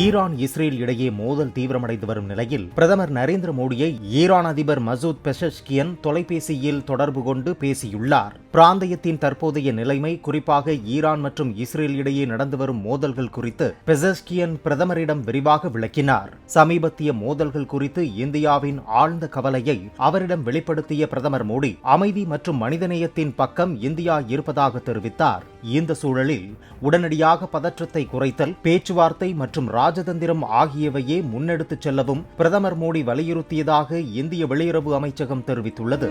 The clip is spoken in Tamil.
ஈரான் இஸ்ரேல் இடையே மோதல் தீவிரமடைந்து வரும் நிலையில் பிரதமர் நரேந்திர மோடியை ஈரான் அதிபர் மசூத் பெஷஷ்கியன் தொலைபேசியில் தொடர்பு கொண்டு பேசியுள்ளார். பிராந்தியத்தின் தற்போதைய நிலைமை குறிப்பாக ஈரான் மற்றும் இஸ்ரேல் இடையே நடந்து வரும் மோதல்கள் குறித்து பெசஸ்கியன் பிரதமரிடம் விரிவாக விளக்கினார். சமீபத்திய மோதல்கள் குறித்து இந்தியாவின் ஆழ்ந்த கவலையை அவரிடம் வெளிப்படுத்திய பிரதமர் மோடி அமைதி மற்றும் மனிதநேயத்தின் பக்கம் இந்தியா இருப்பதாக தெரிவித்தார். இந்த சூழலில் உடனடியாக பதற்றத்தை குறைத்தல் பேச்சுவார்த்தை மற்றும் ராஜதந்திரம் ஆகியவையே முன்னெடுத்துச் செல்லவும் பிரதமர் மோடி வலியுறுத்தியதாக இந்திய வெளியுறவு அமைச்சகம் தெரிவித்துள்ளது.